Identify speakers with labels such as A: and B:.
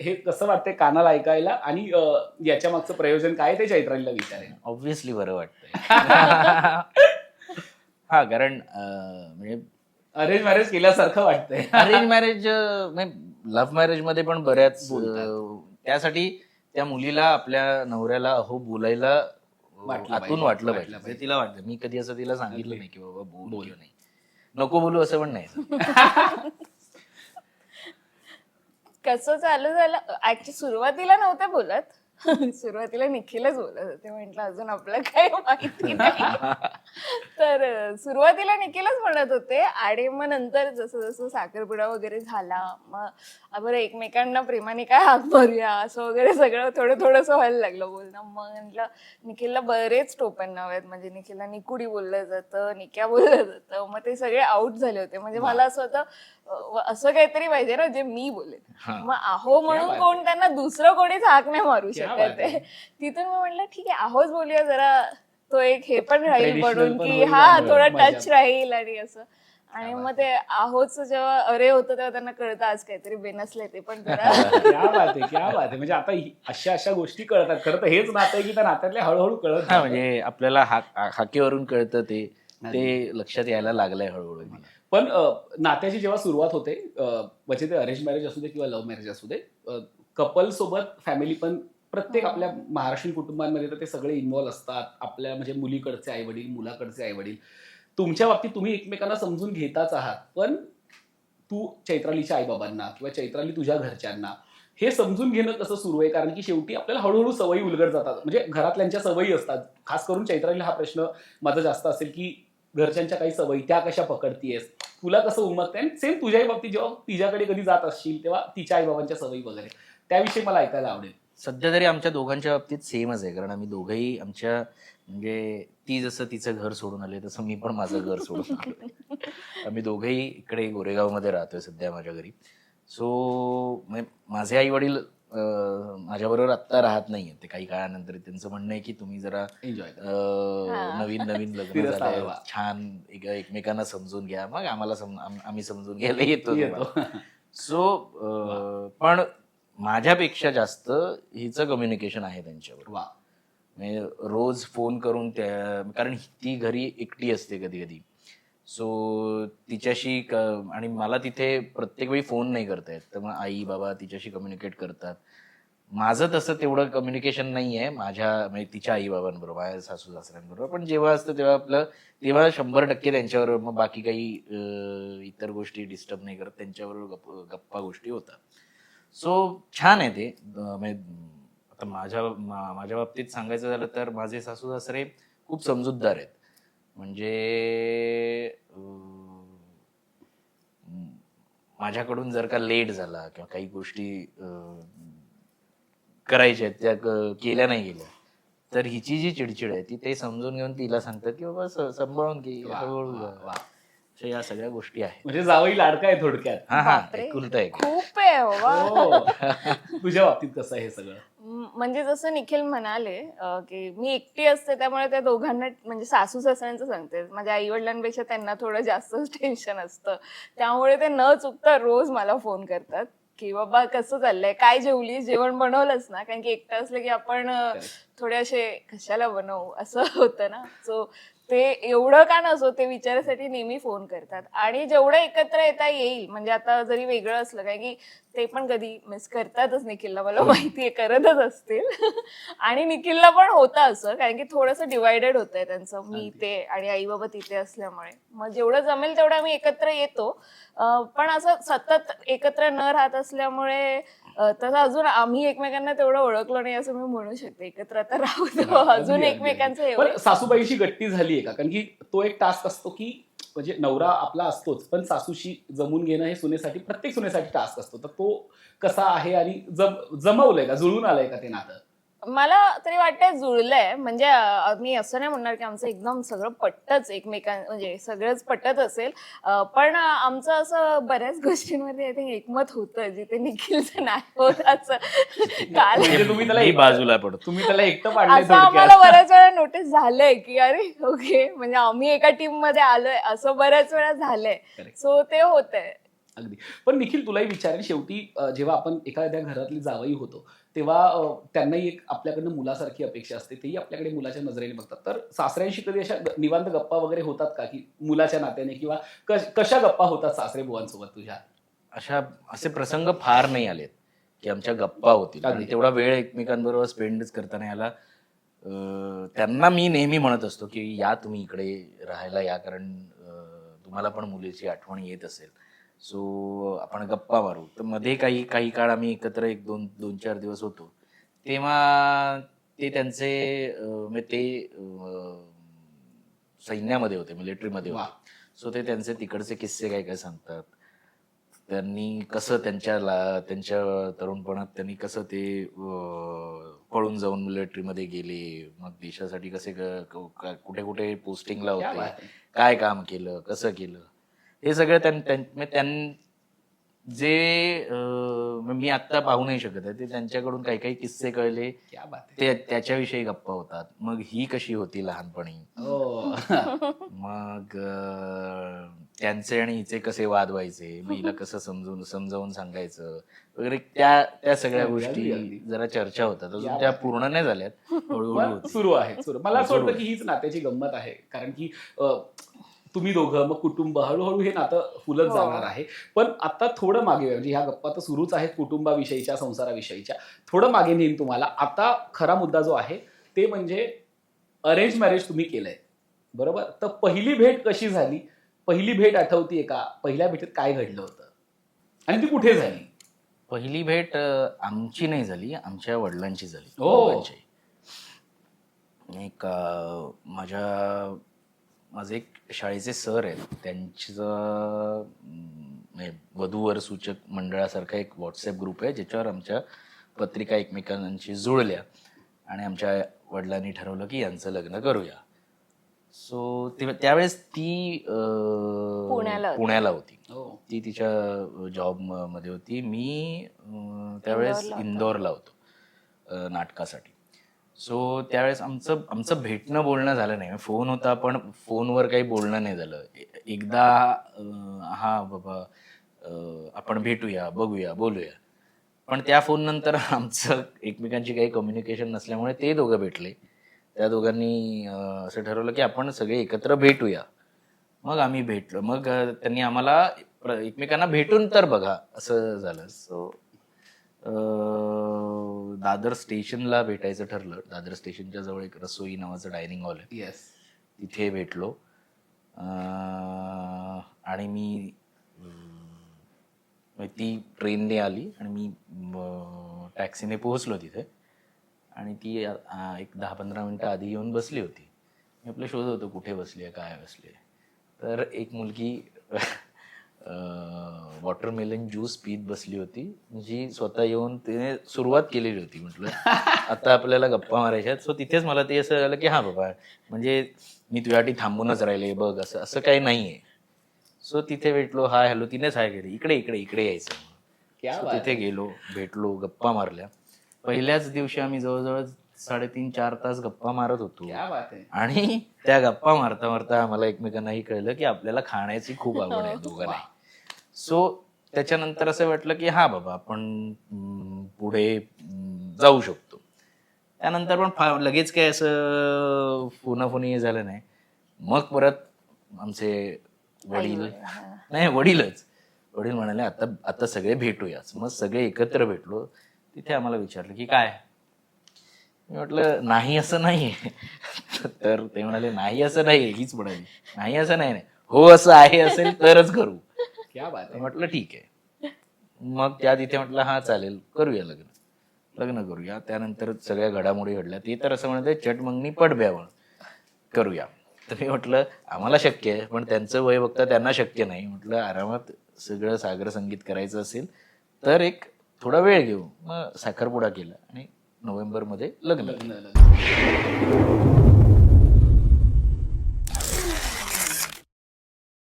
A: हे कसं वाटतंय कानाला ऐकायला? आणि याच्या मागचं प्रयोजन काय ते चैत्रालीला विचारेल
B: ऑब्विसली बरं वाटतंय. हा कारण म्हणजे
A: अरेंज मॅरेज केल्यासारखं वाटतंय.
B: अरेंज मॅरेज लव्ह मॅरेजमध्ये पण बऱ्याच त्यासाठी त्या मुलीला आपल्या नवऱ्याला अहो बोलायला आतून वाटलं पाहिजे. म्हणजे तिला वाटलं. मी कधी असं तिला सांगितलं. नाही की बाबा बोल नाही. नको बोलू असं पण नाही.
C: कसं चालू झालं ऍक्च्युली सुरुवातीला नव्हते बोलत. सुरुवातीला निखिलच बोलत होते. म्हटलं अजून आपलं काही माहिती नाही. तर सुरुवातीला निखिलच म्हणत होते आणि मग नंतर जसं जसं साखरपुडा वगैरे झाला मग बरं एकमेकांना प्रेमाने काय हाक मारूया? असं वगैरे सगळं थोडं थोडंसं व्हायला लागलं बोलणं. मग म्हटलं निखिलला बरेच टोपण नाव आहेत. म्हणजे निखिलला निकुडी बोललं जातं निक्या बोललं जातं. मग ते सगळे आउट झाले होते. म्हणजे मला असं होतं असं काहीतरी पाहिजे ना जे मी बोलेन.
B: हा.
C: मग आहो म्हणून कोण त्यांना दुसरं कोणीच हाक नाही मारू शकत. तिथून मी म्हटलं ठीक आहे आहोच बोलूया जरा. तो एक हे पण राहील
A: Traditional
C: म्हणून
A: पण
C: की
A: होईल
C: हा
A: आणि
C: थोडा
A: मजा.
C: टच राहील आणि असं. आणि मग ते आहोच जेव्हा अरे होतं तेव्हा त्यांना कळतं आज काहीतरी बेनसलंय ते पण जरा.
A: क्या बात आहे क्या बात आहे. म्हणजे आता ही- अशा अशा गोष्टी कळतात. खरं तर हेच नातं आहे की त्या नात्यातले हळूहळू कळत
B: हा
A: जातं.
B: म्हणजे आपल्याला हाक हाकेवरून कळतं ते. ते लक्षात यायला लागलंय हळूहळू.
A: पण अ, नात्याची जेव्हा सुरुवात होते अ, म्हणजे ते अरेंज मॅरेज असू दे किंवा लव्ह मॅरेज असू दे कपल सोबत फॅमिली पण प्रत्येक
C: हा.
A: आपल्या महाराष्ट्रीयन कुटुंबांमध्ये तर ते सगळे इन्व्हॉल्व असतात. आपल्या म्हणजे मुलीकडचे आई वडील मुलाकडचे आई वडील तुमच्या बाबतीत तुम्ही एकमेकांना समजून घेताच आहात. पण तू चैत्रालीच्या आईबाबांना किंवा चैत्राली तुझ्या घरच्यांना हे समजून घेणं कसं सुरू आहे? कारण की शेवटी आपल्याला हळूहळू सवयी उलगड जातात. म्हणजे घरातल्यांच्या सवयी असतात. खास करून चैत्रालीला हा प्रश्न माझा जास्त असेल की घरच्यांच्या काही सवयी त्या कशा पकडतीयस? तुला कसं उमगते आणि सेम तुझ्याही बाबतीत जेव्हा तिच्याकडे कधी जात असशील तेव्हा तिच्या आईबाबांच्या सवयी वगैरे. त्याविषयी मला ऐकायला आवडेल.
B: सध्या तरी आमच्या दोघांच्या बाबतीत सेमच आहे कारण आम्ही दोघंही आमच्या म्हणजे ती जसं तिचं घर सोडून आले तसं मी पण माझं घर सोडून आलोय आम्ही दोघंही इकडे गोरेगावमध्ये राहतोय सध्या माझ्या घरी. सो माझे आई वडील माझ्याबरोबर आत्ता राहत नाहीये. ते काही काळानंतर त्यांचं म्हणणं आहे की तुम्ही जरा. नवीन नवीन लग्न
A: व्हावा.
B: छान एक- एकमेकांना समजून घ्या. मग आम्हाला आम्ही समजून घ्यायला येतो
A: येतो.
B: सो पण माझ्यापेक्षा जास्त हिचं कम्युनिकेशन आहे त्यांच्यावर.
A: वा.
B: म्हणजे रोज फोन करून त्या कारण ती घरी एकटी असते कधी कधी सो तिच्याशी क आणि मला तिथे प्रत्येक वेळी फोन नाही करता येत. तर मग आई बाबा तिच्याशी कम्युनिकेट करतात. माझं तसं तेवढं कम्युनिकेशन नाही आहे माझ्या म्हणजे तिच्या आई बाबांबरोबर माझ्या सासू सासऱ्यांबरोबर पण जेव्हा असतं तेव्हा आपलं तेव्हा शंभर टक्के त्यांच्याबरोबर मग बाकी काही इतर गोष्टी डिस्टर्ब नाही करत. त्यांच्याबरोबर गप्प गप्पा गोष्टी होतात. सो छान आहे ते. म्हणजे आता माझ्या माझ्या बाबतीत सांगायचं झालं तर माझे सासू सासरे खूप समजूतदार आहेत. म्हणजे माझ्याकडून जर का लेट झाला किंवा काही गोष्टी करायच्या आहेत त्या केल्या नाही गेल्या तर हिची जी चिडचिड आहे ती ते समजून घेऊन तिला सांगतात की बाबा सांभाळून घे हळूहळू. अशा या सगळ्या गोष्टी आहेत.
A: म्हणजे जावई लाडका आहे थोडक्यात.
B: हा हा
C: बापरे.
B: एकुलता एक
C: खूप आहे बाबा
A: हो. तुझ्या बाबतीत कसं आहे हे सगळं?
C: म- म्हणजे जसं निखिल म्हणाले अं, की मी एकटी असते त्यामुळे त्या दोघांना म्हणजे सासू सासऱ्यांचं सांगते. माझ्या आई वडिलांपेक्षा त्यांना थोडं जास्तच टेन्शन असतं. त्यामुळे ते न चुकता रोज मला फोन करतात की बाबा कसं चाललंय? काय जेवली? जेवण बनवलंच ना? कारण की एकटं असलं की आपण अं,
A: Correct.
C: थोडे असे कशाला बनवू? असं होतं ना. सो ते एवढं का नसो ते विचारासाठी नेहमी फोन करतात. आणि जेवढं एकत्र येता येईल म्हणजे आता जरी वेगळं असलं काय की ते पण कधी मिस करतातच निखिलला मला माहितीये करतच असतील. आणि निखिलला पण होतं असं कारण की थोडंसं डिवायडेड होतंय त्यांचं मी. ते आणि आई बाबा तिथे असल्यामुळे. मग जेवढं जमेल तेवढं आम्ही एकत्र येतो. पण असं सतत एकत्र न राहत असल्यामुळे तसं अजून आम्ही एकमेकांना तेवढं ओळखलो नाही असं मी म्हणू शकते. एकत्र आता राहू अजून. एकमेकांचं
A: सासूबाईशी गट्टी झालीये का? कारण की तो एक टास्क असतो की म्हणजे नवरा आपला असतोच पण सासूशी जमून घेणं हे सुनेसाठी प्रत्येक सुनेसाठी टास्क असतो. तर तो कसा आहे आणि जम जमवलंय का? जुळून आलंय का ते नातं?
C: मला तरी वाटतंय जुळलंय. म्हणजे अं, मी असं नाही म्हणणार की आमचं एकदम सगळं पट्टच एकमेकां म्हणजे सगळंच पटत असेल. अं, पण आमचं असं बऱ्याच गोष्टींमध्ये आय थिंक एकमत होतं जिथे निखिलचं नाही होत असं. काल
A: म्हणजे तुम्ही त्याला
B: मी
A: एकटं-
B: बाजूला पडतो.
A: तुम्ही त्याला एकटं पाडलंय
C: असं आम्हाला बऱ्याच वेळा नोटीस झालंय की अरे ओके म्हणजे आम्ही एका टीममध्ये आलोय. असं बऱ्याच वेळा झालंय.
A: Correct.
C: सो ते होतंय.
A: अगदी. पण निखिल तुलाही विचारेल शेवटी अं, जेव्हा आपण एखाद्या घरातली जावई होतो तेव्हा त्यांनाही एक आपल्याकडनं मुलासारखी अपेक्षा असते. तेही आपल्याकडे मुलाच्या नजरेने बघतात. तर सासऱ्यांशी कधी अशा निवांत गप्पा वगैरे होतात का? की मुलाच्या नात्याने किंवा कश- कशा गप्पा होतात सासरे बुवांसोबत तुझ्या?
B: अशा असे प्रसंग फार नाही आलेत की आमच्या गप्पा होतील. आणि तेवढा वेळ एकमेकांबरोबर स्पेंडच करता नाही आला अं, त्यांना मी नेहमी म्हणत असतो की या तुम्ही इकडे राहायला या कारण तुम्हाला पण मुलीची आठवण येत असेल. सो आपण गप्पा मारू. तर मध्ये काही काही काळ आम्ही एकत्र एक दोन दोन चार दिवस होतो. तेव्हा ते त्यांचे म्हणजे ते सैन्यामध्ये होते मिलिटरीमध्ये. होते. सो ते त्यांचे तिकडचे किस्से काय काय सांगतात? त्यांनी कसं त्यांच्या ला त्यांच्या तरुणपणात त्यांनी कसं ते पळून जाऊन मिलिटरीमध्ये गेले? मग देशासाठी कसे कुठे कुठे पोस्टिंगला होते. काय काम केलं? कसं केलं? हे सगळं त्यां त्यां- म्हणजे जे मी आत्ता पाहू नाही शकत आहे ते त्यांच्याकडून काही काही किस्से कळले. ते त्याच्याविषयी गप्पा होतात. मग ही कशी होती लहानपणी?
A: हो.
B: मग त्यांचे आणि हिचे कसे वाद व्हायचे? मग हिला कसं समजून समजावून सांगायचं? वगैरे त्या त्या सगळ्या गोष्टी. जरा चर्चा होतात. अजून त्या. पूर्ण नाही झाल्यात. हळूहळू.
A: सुरू आहे सुरू. मला असं वाटतं की हीच नात्याची गंमत आहे. कारण की तुम्ही दोघं मग कुटुंब हळूहळू हे नातं फुलत
C: हो.
A: जाणार आहे. पण आता थोडं मागे म्हणजे ह्या गप्पा तर सुरूच आहेत कुटुंबाविषयीच्या संसाराविषयीच्या थोडं मागे नेईन तुम्हाला. आता खरा मुद्दा जो आहे ते म्हणजे अरेंज मॅरेज तुम्ही केलंय. बरोबर? तर पहिली भेट कशी झाली? पहिली भेट आठवतीये का? पहिल्या भेटीत काय घडलं होतं? आणि ती कुठे झाली?
B: पहिली भेट अं, आमची नाही झाली आमच्या वडिलांची झाली.
A: हो.
B: दोघांची. एक अं, माझ्या माझे एक शाळेचे सर आहेत. त्यांचं वधूवर सूचक मंडळासारखा एक व्हॉट्सअप ग्रुप आहे ज्याच्यावर आमच्या पत्रिका एकमेकांशी जुळल्या. आणि आमच्या वडिलांनी ठरवलं की यांचं लग्न करूया. सो त्यावेळेस ती
C: पुण्याला होती.
A: हो.
B: ती तिच्या जॉबमध्ये होती. मी त्यावेळेस
C: इंदोरला होता.
B: नाटकासाठी. सो त्यावेळेस आमचं आमचं भेटणं बोलणं झालं नाही. फोन होता पण फोनवर काही बोलणं नाही झालं. एकदा हा बाबा आपण भेटूया बघूया बोलूया. पण त्या फोन नंतर आमचं एकमेकांची काही कम्युनिकेशन नसल्यामुळे ते दोघं भेटले. त्या दोघांनी असं ठरवलं की आपण सगळे एकत्र भेटूया. मग आम्ही भेटलो. मग त्यांनी आम्हाला एकमेकांना भेटून तर बघा असं झालं. सो दादर स्टेशनला भेटायचं ठरलं. दादर स्टेशनच्या जवळ एक रसोई नावाचं डायनिंग हॉल आहे.
A: येस
B: तिथे भेटलो. आणि मी ती ट्रेनने आली आणि मी टॅक्सीने पोहोचलो तिथे. आणि ती एक दहा पंधरा मिनटं आधी येऊन बसली होती. मी आपलं शोधत होतो कुठे बसली आहे काय बसली आहे. तर एक मुलगी वॉटरमेलन ज्यूस पीत बसली होती. जी स्वतः येऊन तिने सुरुवात केलेली होती. म्हटलं आता आपल्याला गप्पा मारायच्या सो तिथेच मला ते असं झालं की हा बाबा म्हणजे मी तुझ्यासाठी थांबूनच राहिले बघ असं असं काही नाहीये. सो तिथे भेटलो. हाय हॅलो तिनेच हाय केली. इकडे इकडे इकडे यायचं. तिथे गेलो भेटलो गप्पा मारल्या. पहिल्याच दिवशी आम्ही जवळजवळ साडेतीन चार तास गप्पा मारत होतो.
A: आहे.
B: आणि त्या गप्पा मारता मारता आम्हाला एकमेकांनाही कळलं की आपल्याला खाण्याची खूप आवड आहे दोघांना सो त्याच्यानंतर असं वाटलं की हा बाबा आपण पुढे जाऊ शकतो. त्यानंतर पण फा लगेच काय असं फोनाफोनी हे झालं नाही. मग परत आमचे वडील नाही वडीलच. वडील म्हणाले आता आता सगळे भेटूयाच मग सगळे एकत्र भेटलो. तिथे आम्हाला विचारलं की काय? मी म्हटलं नाही असं नाही तर ते म्हणाले नाही असं नाही हीच म्हणाली नाही असं नाही नाही. हो असं आहे असेल तरच करू.
A: क्या बात आहे
B: म्हटलं ठीक आहे. मग त्या तिथे म्हटलं हा चालेल करूया लग्न. लग्न करूया. त्यानंतर सगळ्या घडामोडी घडल्या. ते तर असं म्हणते चट मंगनी पट ब्यावं करूया. तर मी म्हटलं आम्हाला शक्य आहे पण त्यांचं वय बघता त्यांना शक्य नाही. म्हटलं आरामात सगळं सागर संगीत करायचं असेल तर एक थोडा वेळ घेऊ. मग साखरपुडा केला आणि नोव्हेंबरमध्ये
A: लग्न लग्न.